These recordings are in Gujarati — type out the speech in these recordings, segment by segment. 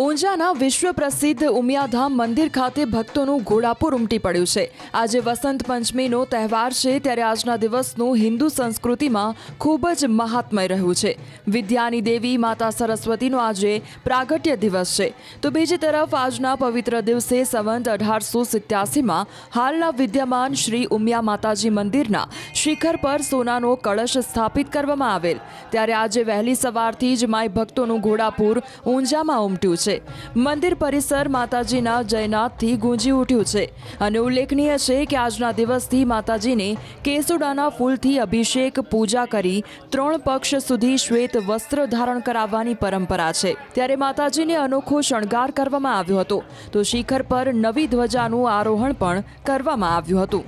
ઊંઝાના વિશ્વ પ્રસિદ્ધ ઉમિયાધામ મંદિર ખાતે ભક્તોનું ઘોડાપુર ઉમટી પડ્યું છે. આજે વસંત પંચમીનો તહેવાર છે ત્યારે આજના દિવસનું હિન્દુ સંસ્કૃતિમાં ખૂબ જ મહાત્મય રહ્યું છે. વિદ્યાની દેવી માતા સરસ્વતીનો આજે પ્રાગટ્ય દિવસ છે. તો બીજી તરફ આજના પવિત્ર દિવસે સંવંત અઢારસો સિત્યાસીમાં હાલના વિદ્યમાન શ્રી ઉમિયા માતાજી મંદિરના શિખર પર સોનાનો કળશ સ્થાપિત કરવામાં આવેલ. ત્યારે આજે વહેલી સવારથી જ માય ભક્તોનું ઘોડાપુર ઊંઝામાં ઉમટ્યું છે. મંદિર પરિસર માતાજીના જયનાથથી ગુંજી ઉઠ્યું છે. અને ઉલ્લેખનીય છે કે આજના દિવસથી માતાજીને કેસુડાના ફૂલથી અભિષેક, પૂજા કરી ત્રણ પક્ષ સુધી શ્વેત વસ્ત્ર ધારણ કરાવવાની પરંપરા છે. ત્યારે માતાજીને અનોખો શણગાર કરવામાં આવ્યો હતો. તો શિખર પર નવી ધ્વજાનું આરોહણ પણ કરવામાં આવ્યું હતું.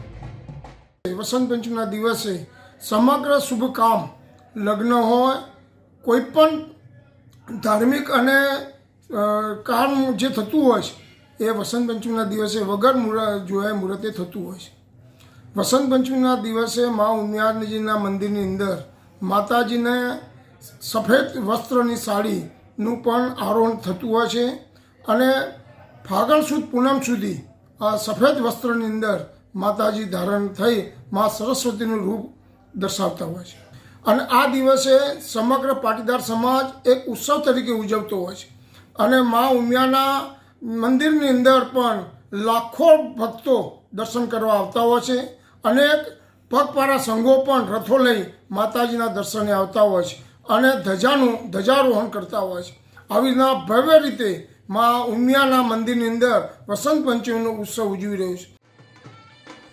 વસંત પંચમીના દિવસે સમગ્ર શુભ કામ લગ્ન હોય, કોઈ પણ ધાર્મિક અને કામ જે થતું હોય છે, એ વસંત પંચમીના દિવસે વગર મુહૂર્ત જોયા મુહૂર્તે થતું હોય છે. વસંત પંચમીના દિવસે મા ઉમિયાજીના મંદિરની અંદર માતાજીને સફેદ વસ્ત્રની સાડીનું પણ આરોહણ થતું હોય છે અને ફાગણ સુદ, પૂનમ સુધી આ સફેદ વસ્ત્રની અંદર માતાજી ધારણ થઈ મા સરસ્વતીનું રૂપ દર્શાવતા હોય છે. અને આ દિવસે સમગ્ર પાટીદાર સમાજ એક ઉત્સવ તરીકે ઉજવતો હોય છે. અને મા ઉમિયાના મંદિરની અંદર પણ લાખો ભક્તો દર્શન કરવા આવતા હોય છે અનેક પગપાળા સંઘો પણ રથો લઈ માતાજીના દર્શને આવતા હોય છે અને ધજાનું ધજારોહણ કરતા હોય છે. આવી રીતના ભવ્ય રીતે મા ઉમિયાના મંદિરની અંદર વસંત પંચમીનો ઉત્સવ ઉજવી રહ્યો છે.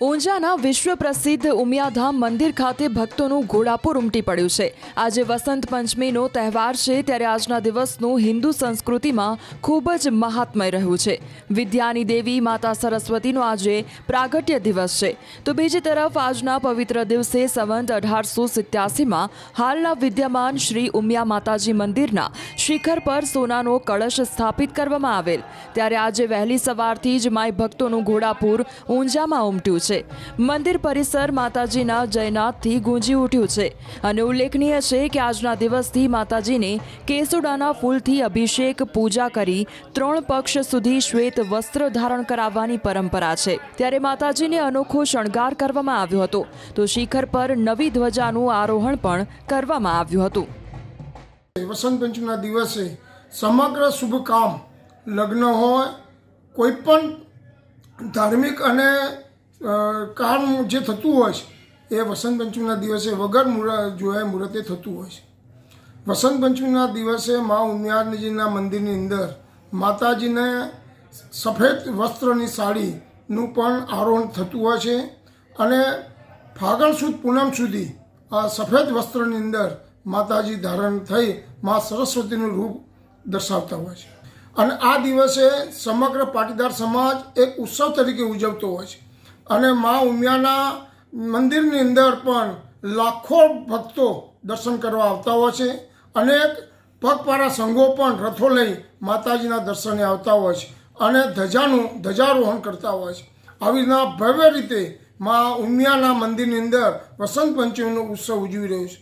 ઊંઝાના વિશ્વ પ્રસિદ્ધ ઉમિયાધામ મંદિર ખાતે ભક્તોનું ઘોડાપુર ઉમટી પડ્યું છે. આજે વસંત પંચમીનો તહેવાર છે ત્યારે આજના દિવસનું હિન્દુ સંસ્કૃતિમાં ખૂબ જ મહાત્મય રહ્યું છે. વિદ્યાની દેવી માતા સરસ્વતીનો આજે પ્રાગટ્ય દિવસ છે. તો બીજી તરફ આજના પવિત્ર દિવસે સંવંત અઢારસો સિત્યાસીમાં હાલના વિદ્યમાન શ્રી ઉમિયા માતાજી મંદિરના શિખર પર સોનાનો કળશ સ્થાપિત કરવામાં આવેલ. ત્યારે આજે વહેલી સવારથી જ માય ભક્તોનું ઘોડાપુર ઊંઝામાં ઉમટ્યું છે. મંદિર પરિસર માતાજીના જયનાથથી ગુંજી ઉઠ્યું છે. અને ઉલ્લેખનીય છે કે આજના દિવસથી માતાજીને કેસુડાના ફૂલથી અભિષેક, પૂજા કરી ત્રણ પક્ષ સુધી શ્વેત વસ્ત્ર ધારણ કરાવવાની પરંપરા છે. ત્યારે માતાજીને અનોખો શણગાર કરવામાં આવ્યો હતો. તો શિખર પર નવી ધ્વજાનું આરોહણ પણ કરવામાં આવ્યું હતું. વસંત પંચમના દિવસે સમગ્ર શુભ કામ, લગ્ન હોય, કોઈ પણ ધાર્મિક અને કામ જે થતું હોય છે, એ વસંત પંચમીના દિવસે વગર મુહૂર્ત જોયા મુહૂર્તે થતું હોય છે. વસંત પંચમીના દિવસે મા ઉમિયાજીના મંદિરની અંદર માતાજીને સફેદ વસ્ત્રની સાડીનું પણ આરોહણ થતું હોય છે અને ફાગણ સુદ, પૂનમ સુધી આ સફેદ વસ્ત્રની અંદર માતાજી ધારણ થઈ મા સરસ્વતીનું રૂપ દર્શાવતા હોય છે. અને આ દિવસે સમગ્ર પાટીદાર સમાજ એક ઉત્સવ તરીકે ઉજવતો હોય છે. અને મા ઉમિયાના મંદિરની અંદર પણ લાખો ભક્તો દર્શન કરવા આવતા હોય છે. અનેક પગપાળા સંઘો પણ રથો લઈ માતાજીના દર્શને આવતા હોય છે અને ધજાનું ધજારોહણ કરતા હોય છે. આવી રીતના ભવ્ય રીતે મા ઉમિયાના મંદિરની અંદર વસંત પંચમીનો ઉત્સવ ઉજવી રહ્યો છે.